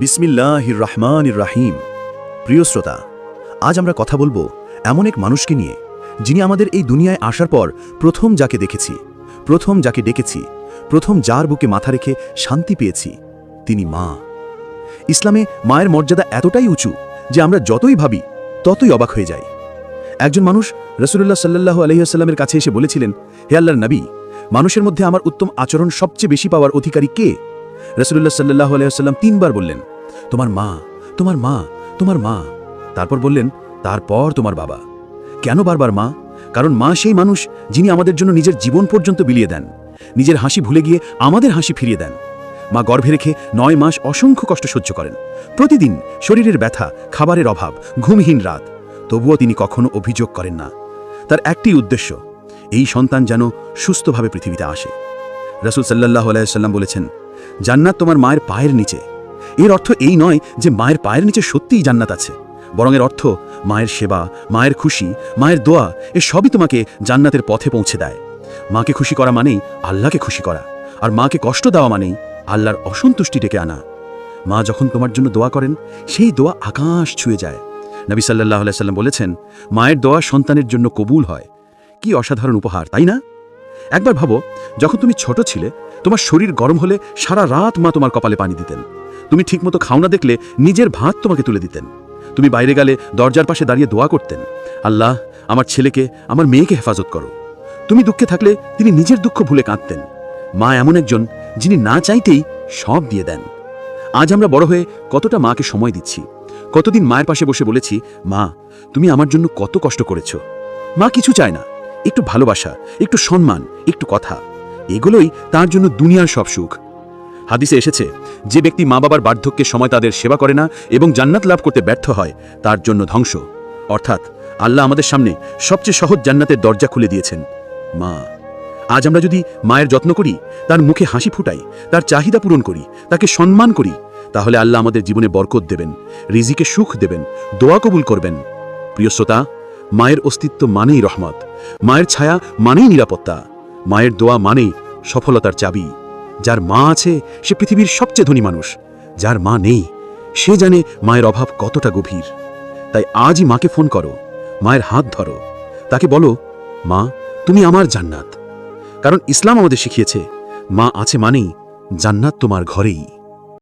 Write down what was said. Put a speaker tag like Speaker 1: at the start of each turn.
Speaker 1: বিসমিল্লাহির রহমান রাহিম। প্রিয় শ্রোতা, আজ আমরা কথা বলব এমন এক মানুষকে নিয়ে, যিনি আমাদের এই দুনিয়ায় আসার পর প্রথম যাকে দেখেছি, প্রথম যাকে ডেকেছি, প্রথম যার বুকে মাথা রেখে শান্তি পেয়েছি, তিনি মা। ইসলামে মায়ের মর্যাদা এতটাই উঁচু যে আমরা যতই ভাবি, ততই অবাক হয়ে যাই। একজন মানুষ রসুল্লাহ সাল্লাহ আলহিহাস্লামের কাছে এসে বলেছিলেন, হে আল্লাহর নবী, মানুষের মধ্যে আমার উত্তম আচরণ সবচেয়ে বেশি পাওয়ার অধিকারী কে? রসুল্লাহ সাল্লাহ আলহিহাস্লাম তিনবার বললেন তোমার মা তোমার মা তোমার মা। তারপর বললেন, তারপর তোমার বাবা। কেন বারবার মা? কারণ মা সেই মানুষ যিনি আমাদের জন্য নিজের জীবন পর্যন্ত বিলিয়ে দেন। নিজের হাসি ভুলে গিয়ে আমাদের হাসি ফিরিয়ে দেন। মা গর্ভে রেখে নয় মাস অসংখ্য কষ্ট সহ্য করেন। প্রতিদিন শরীরের ব্যথা, খাবারের অভাব, ঘুমহীন রাত। তবুও তিনি কখনো অভিযোগ করেন না। তার একটি উদ্দেশ্য, এই সন্তান যেন সুস্থভাবে পৃথিবীতে আসে। রসুল সাল্লাহ আলাইসাল্লাম বলেছেন, জান্নাত তোমার মায়ের পায়ের নিচে। এর অর্থ এই নয় যে মায়ের পায়ের নিচে সত্যিই জান্নাত আছে। বরং এর অর্থ মায়ের সেবা, মায়ের খুশি, মায়ের দোয়া, এ সবই তোমাকে জান্নাতের পথে পৌঁছে দেয়। মাকে খুশি করা মানেই আল্লাহকে খুশি করা, আর মাকে কষ্ট দেওয়া মানেই আল্লাহর অসন্তুষ্টি ডেকে আনা। মা যখন তোমার জন্য দোয়া করেন, সেই দোয়া আকাশ ছুঁয়ে যায়। নবী সাল্লাহ সাল্লাম বলেছেন, মায়ের দোয়া সন্তানের জন্য কবুল হয়। কি অসাধারণ উপহার, তাই না? একবার ভাবো, যখন তুমি ছোট ছিলে, তোমার শরীর গরম হলে সারা রাত মা তোমার কপালে পানি দিতেন। তুমি ঠিকমতো খাও না দেখলে নিজের ভাত তোমাকে তুলে দিতেন। তুমি বাইরে গেলে দরজার পাশে দাঁড়িয়ে দোয়া করতেন। আল্লাহ, আমার ছেলেকে, আমার মেয়েকে হেফাজত করো। তুমি দুঃখে থাকলে তিনি নিজের দুঃখ ভুলে কাঁদতেন। মা এমন একজন যিনি না চাইতেই সব দিয়ে দেন। আজ আমরা বড় হয়ে কতটা মাকে সময় দিচ্ছি। কতদিন মায়ের পাশে বসে বলেছি, মা, তুমি আমার জন্য কত কষ্ট করেছ। মা কিছু চায় না। একটু ভালোবাসা, একটু সম্মান, একটু কথা। এগুলোই তার জন্য দুনিয়ার সব সুখ। হাদিসে এসেছে, যে ব্যক্তি মা বাবার বার্ধক্যের সময় তাদের সেবা করে না এবং জান্নাত লাভ করতে ব্যর্থ হয়, তার জন্য ধ্বংস। অর্থাৎ, আল্লাহ আমাদের সামনে সবচেয়ে সহজ জান্নাতের দরজা খুলে দিয়েছেন। মা, আজ আমরা যদি মায়ের যত্ন করি, তার মুখে হাসি ফুটাই, তার চাহিদা পূরণ করি, তাকে সম্মান করি, তাহলে আল্লাহ আমাদের জীবনে বরকত দেবেন, রিজিকে সুখ দেবেন, দোয়া কবুল করবেন। প্রিয় শ্রোতা, মায়ের অস্তিত্ব মানেই রহমত, মায়ের ছায়া মানেই নিরাপত্তা, মায়ের দোয়া মানেই সফলতার চাবি। যার মা আছে, সে পৃথিবীর সবচেয়ে ধনী মানুষ। যার মা নেই, সে জানে মায়ের অভাব কতটা গভীর। তাই আজই মাকে ফোন করো, মায়ের হাত ধরো। তাকে বলো, মা, তুমি আমার জান্নাত। কারণ ইসলাম আমাদের শিখিয়েছে, মা আছে মানেই জান্নাত তোমার ঘরেই।